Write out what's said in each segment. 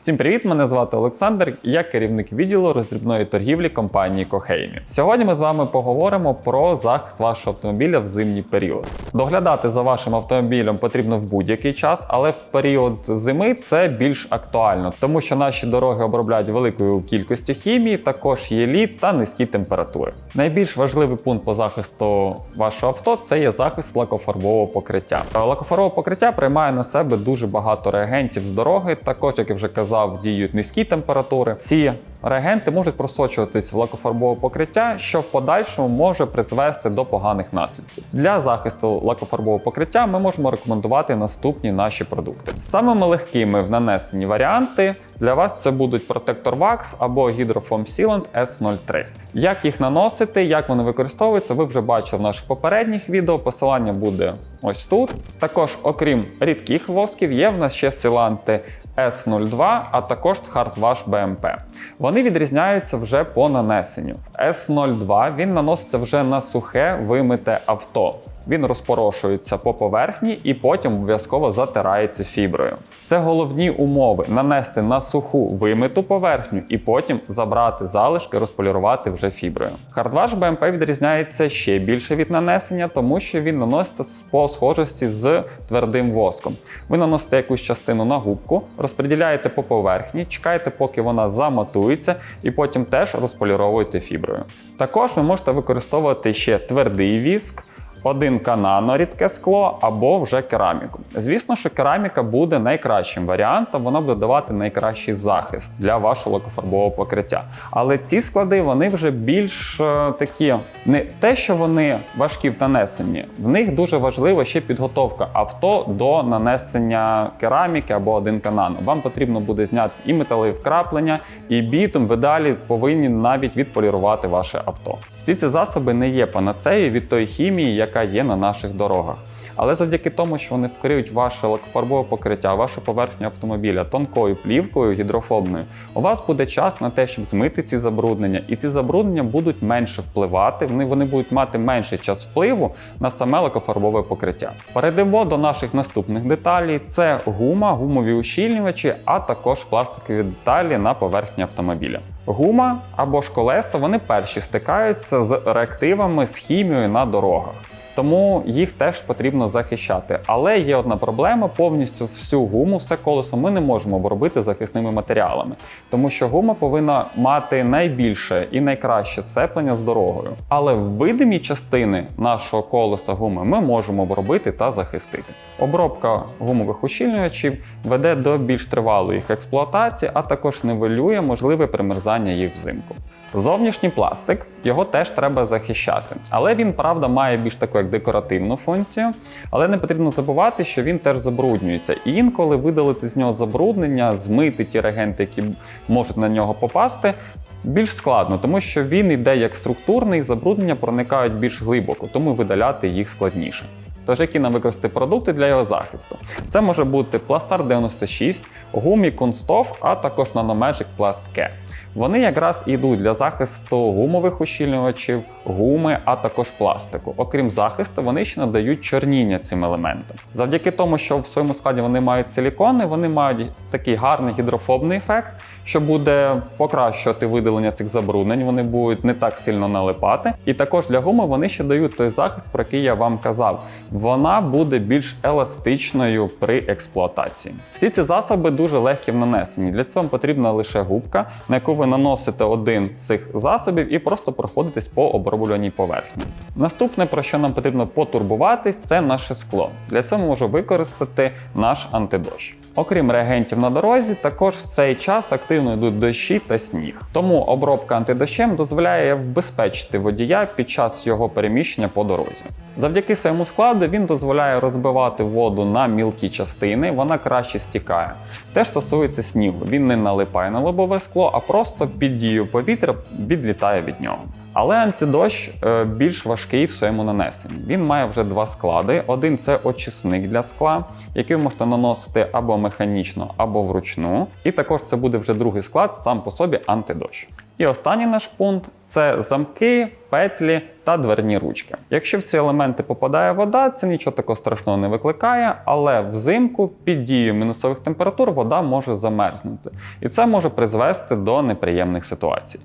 Всім привіт! Мене звати Олександр. Я керівник відділу роздрібної торгівлі компанії Кохеймі. Сьогодні ми з вами поговоримо про захист вашого автомобіля в зимній період. Доглядати за вашим автомобілем потрібно в будь-який час, але в період зими це більш актуально, тому що наші дороги обробляють великою кількістю хімії, також є лід та низькі температури. Найбільш важливий пункт по захисту вашого авто це є захист лакофарбового покриття. Лакофарбове покриття приймає на себе дуже багато реагентів з дороги. Також, як я вже казав, діють низькі температури. Ці реагенти можуть просочуватись в лакофарбове покриття, що в подальшому може призвести до поганих наслідків. Для захисту лакофарбового покриття ми можемо рекомендувати наступні наші продукти. Самими легкими в нанесенні варіанти для вас це будуть Protector Wax або Hydrofoam Sealant S03. Як їх наносити, як вони використовуються, ви вже бачили в наших попередніх відео. Посилання буде ось тут. Також, окрім рідких восків, є в нас ще силанти S02, а також Hardwash BMP. Вони відрізняються вже по нанесенню. S02 він наноситься вже на сухе вимите авто. Він розпорошується по поверхні і потім обов'язково затирається фіброю. Це головні умови нанести на суху вимиту поверхню і потім забрати залишки, розполірувати вже фіброю. Hardwash BMP відрізняється ще більше від нанесення, тому що він наноситься по схожості з твердим воском. Ви наносите якусь частину на губку, розподіляєте по поверхні, чекаєте, поки вона заматується, і потім теж розполіровуєте фіброю. Також ви можете використовувати ще твердий віск. Один канано рідке скло або вже кераміку. Звісно, що кераміка буде найкращим варіантом, вона буде давати найкращий захист для вашого лакофарбового покриття. Але ці склади вони вже більш е, такі, не те, що вони важкі в нанесенні, в них дуже важлива ще підготовка авто до нанесення кераміки або один канано. Вам потрібно буде зняти і металеві вкраплення, і бітум. Ви далі повинні навіть відполірувати ваше авто. Всі ці засоби не є панацеєю від тої хімії, яка є на наших дорогах. Але завдяки тому, що вони вкриють ваше лакофарбове покриття, вашу поверхню автомобіля тонкою плівкою гідрофобною, у вас буде час на те, щоб змити ці забруднення, і ці забруднення будуть менше впливати. Вони, вони будуть мати менший час впливу на саме лакофарбове покриття. Перейдемо до наших наступних деталей: це гума, гумові ущільнювачі, а також пластикові деталі на поверхні автомобіля. Гума або ж колеса вони перші стикаються з реактивами з хімією на дорогах. Тому їх теж потрібно захищати. Але є одна проблема: повністю всю гуму, все колесо ми не можемо обробити захисними матеріалами, тому що гума повинна мати найбільше і найкраще сцеплення з дорогою. Але видимі частини нашого колеса гуми ми можемо обробити та захистити. Обробка гумових ущільнювачів веде до більш тривалої їх експлуатації, а також нивелює можливе примерзання їх взимку. Зовнішній пластик його теж треба захищати, але він, правда, має більш таку як декоративну функцію. Але не потрібно забувати, що він теж забруднюється. І інколи видалити з нього забруднення, змити ті регенти, які можуть на нього попасти. Більш складно, тому що він йде як структурний, забруднення проникають більш глибоко, тому видаляти їх складніше. Тож, які нам використати продукти для його захисту? Це може бути Пластар 96, гумі Kunststoff, а також Nanomagic Plast Care. Вони якраз ідуть для захисту гумових ущільнювачів, гуми, а також пластику. Окрім захисту, вони ще надають чорніння цим елементам. Завдяки тому, що в своєму складі вони мають силікони, вони мають такий гарний гідрофобний ефект, що буде покращувати видалення цих забруднень, вони будуть не так сильно налипати. І також для гуми вони ще дають той захист, про який я вам казав. Вона буде більш еластичною при експлуатації. Всі ці засоби дуже легкі в нанесенні. Для цього потрібна лише губка, на яку ви наносите один з цих засобів і просто проходитесь по оброблюваній поверхні. Наступне, про що нам потрібно потурбуватись, це наше скло. Для цього можу використати наш антидощ. Окрім реагентів на дорозі, також в цей час активно йдуть дощі та сніг. Тому обробка антидощем дозволяє вбезпечити водія під час його переміщення по дорозі. Завдяки своєму складу він дозволяє розбивати воду на мілкі частини, вона краще стікає. Те стосується снігу, він не налипає на лобове скло, а просто під дією повітря відлітає від нього. Але антидощ е, більш важкий в своєму нанесенні. Він має вже два склади. Один це очисник для скла, який ви можете наносити або механічно, або вручну. І також це буде вже другий склад, сам по собі антидощ. І останній наш пункт це замки, петлі та дверні ручки. Якщо в ці елементи попадає вода, це нічого такого страшного не викликає, але взимку під дією мінусових температур вода може замерзнути, і це може призвести до неприємних ситуацій.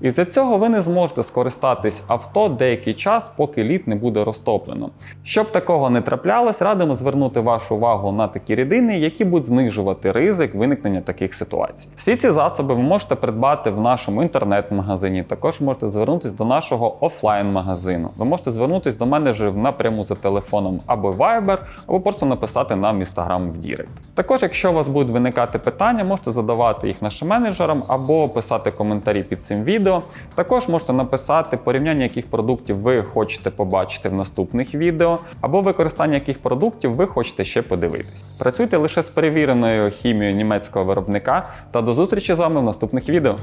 І за цього ви не зможете скористатись авто деякий час, поки лід не буде розтоплено. Щоб такого не траплялось, радимо звернути вашу увагу на такі рідини, які будуть знижувати ризик виникнення таких ситуацій. Всі ці засоби ви можете придбати в нашому інтернет-магазині. Також можете звернутися до нашого офлайн-магазину. Ви можете звернутися до менеджерів напряму за телефоном або Viber, або просто написати нам в Instagram в Дірект. Також, якщо у вас будуть виникати питання, можете задавати їх нашим менеджерам або писати коментарі під цим відео. Також можете написати порівняння, яких продуктів ви хочете побачити в наступних відео, або використання яких продуктів ви хочете ще подивитись. Працюйте лише з перевіреною хімією німецького виробника та до зустрічі з вами в наступних відео.